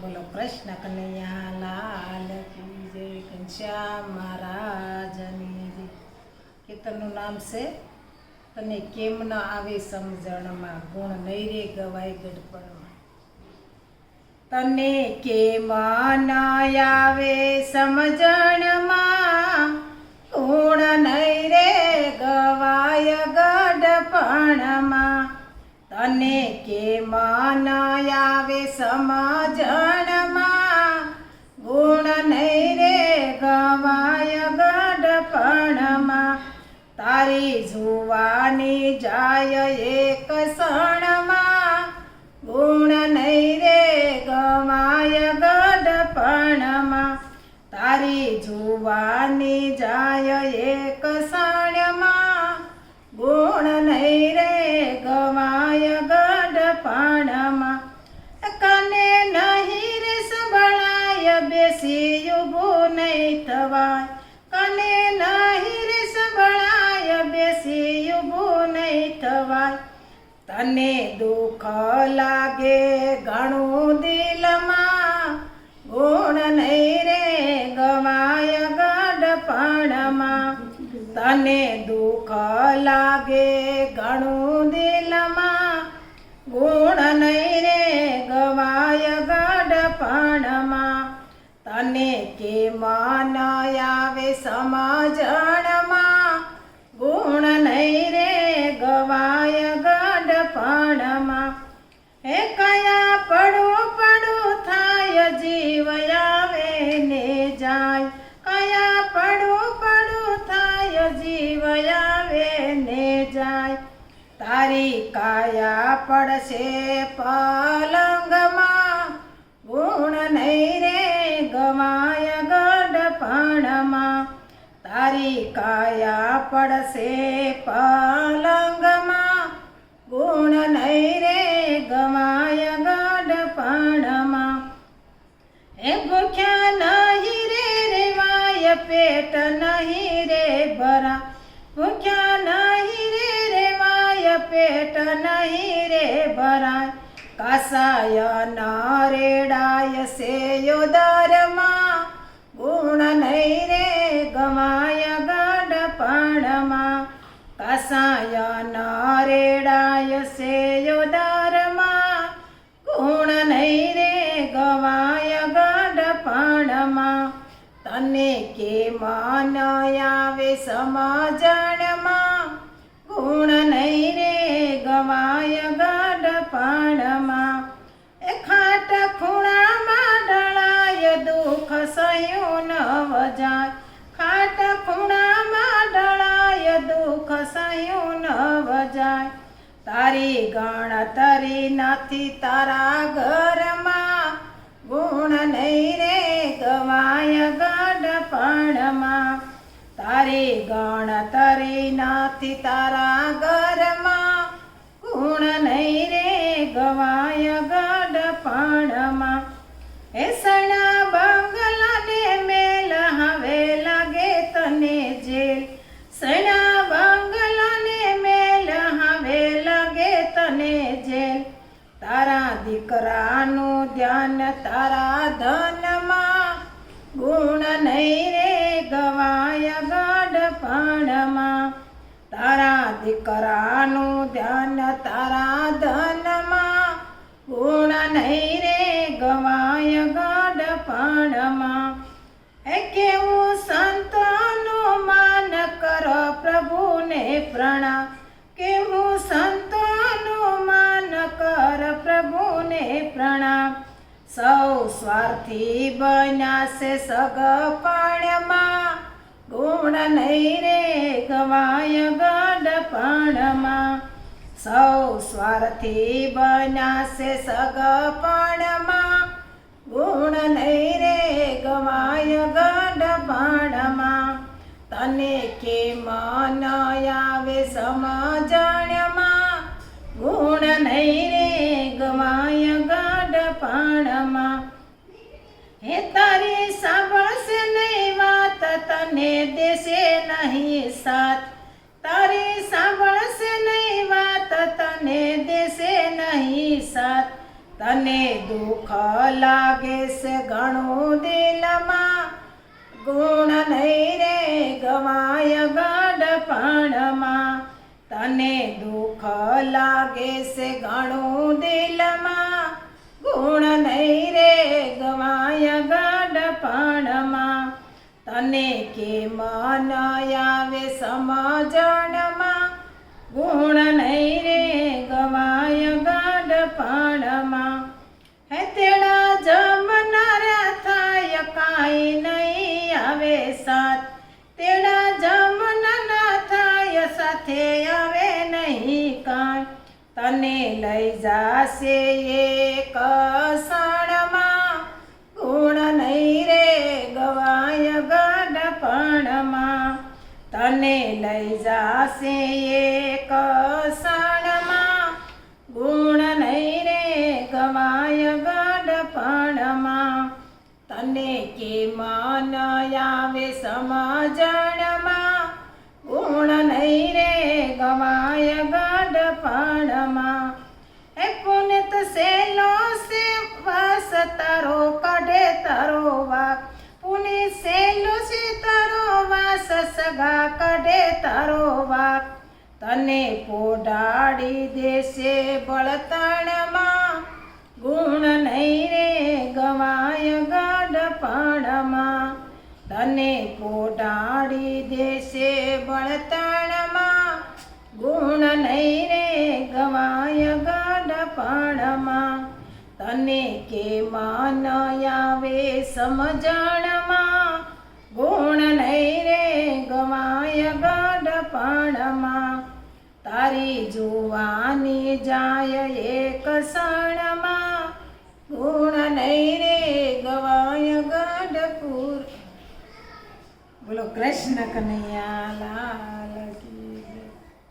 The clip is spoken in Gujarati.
બોલો કૃષ્ણ કનૈયા લાલ કી જય ઘનશ્યામ મહારાજની જય નામ છે, તને કેમ ન આવે સમજણમાં? ગુણ નહીં રે ગવાય ગડપણમાં. તને કેમ ન આવે સમજણમાં? ગુણ નહીં રે ગવાય ગડપણમાં. તને કેમ આવે સમજણમાં, ગુણ નહીં રે ગવાય ગઢપણમાં. તારી જુવાની જાય એક ક્ષણમાં, ગુણ નહીં રે ગવાય ગઢપણમાં. તારી જુવાની જાય એક થવાય તને દુઃખ લાગે ઘણું દિલમાં. ગુણ નહીં રે ગવાય ગઢપણમાં. તને દુઃખ લાગે ઘણું દિલમાં. ગુણ નહીં રે ગવાય ગઢપણમાં. તને કે મન આવે સમજણમાં તારી કાયા પડશે પલંગમાં. ગુણ નહીં રે ગવાય ગઢપણમાં. તારી કાયા પડશે પલંગમાં. ગુણ નહીં રે ગવાય ગઢપણમાં. એ ભૂખ્યા નહીં રે રેવાય, પેટ નહીં રે ભરા. ભૂખ્યા પેટ નહીં રે ભરાય. કાસાય ન રેડાય સે યોદરમાં ગુણ નહીં રે ગમાય ગડપણમાં કાસાય ન રેડાય સે યોદરમાં ગુણ નહીં રે ગવાય ગડપણમાં તને કે ન આવે સમજણમાં તારી ગણતરી નથી તારા ઘરમાં. ગુણ નહીં રે ગવાય ગઢપણમાં તારી ગણતરી નથી તારા ઘરમાં. ગુણ નહીં રે ગવાય ગઢપણમાં એ સણા દીકરાનું ધ્યાન, તારા ધનમાં. ગુણ નહીં રે ગવાય ગડપણમાં એ કેવું સંતોનું માન કરો પ્રભુને પ્રણામ. કેવું સંતોનું માન કર પ્રભુને પ્રણામ. સૌ સ્વાર્થી બન્યા છે સગપણમાં ગુણ નહીં રે ગવાય ગડપણમાં સૌ સ્વાર્થી બન્યા છે સગપણમાં ગુણ નહીં રે ગવાય ગડપણમાં તને કે મન આવે સમજણમાં તને દેશે નહીં સાથ. તારી સાંભળશે નહીં વાત, તને દેશે નહીં સાથ. તને દુઃખ લાગે છે ઘણું દિલમાં. ગુણ નહીં રે ગવાય ગડપણમાં તને દુઃખ લાગે છે ઘણું દિલમાં. ગુણ નહીં રે ગવાય ગડપણમાં તને કે મન આવે સમજણમાં? ગુણ નહીં રે ગવાય ગડપણમાં હે તેડા જમનારા થાય કાંઈ નહીં આવે સાથ. તેડા જમના થાય સાથે આવે નહીં કાંઈ. તને લઈ જાશે એક ક્ષણમાં તને લઈ જાશે એક ક્ષણમાં. ગુણ નહીં રે ગવાય ગડપણમાં તને કે મન આવે સમજણમાં? ગુણ નહીં રે ગવાય ગડપણમાં એ પુનિત સેલો સે વાસ તારો કઢે તારો વાક. સગા કઢે તારો વાક. તને પોડાડી દેશે બળતણમાં. ગુણ નહીં રે ગવાય ગડપણમાં તને પોડાડી દેશે બળતણમાં. ગુણ નહીં રે ગવાય ગડપણમાં તને કે માન આવે સમજણમાં. ગુણ નહીં ગવાય ગડપણમાં તારી જોવાની જાય એક ક્ષણમાં. ગુણ નહીં રે ગવાય ગઢપુર બોલો કૃષ્ણ કનૈયા લાલ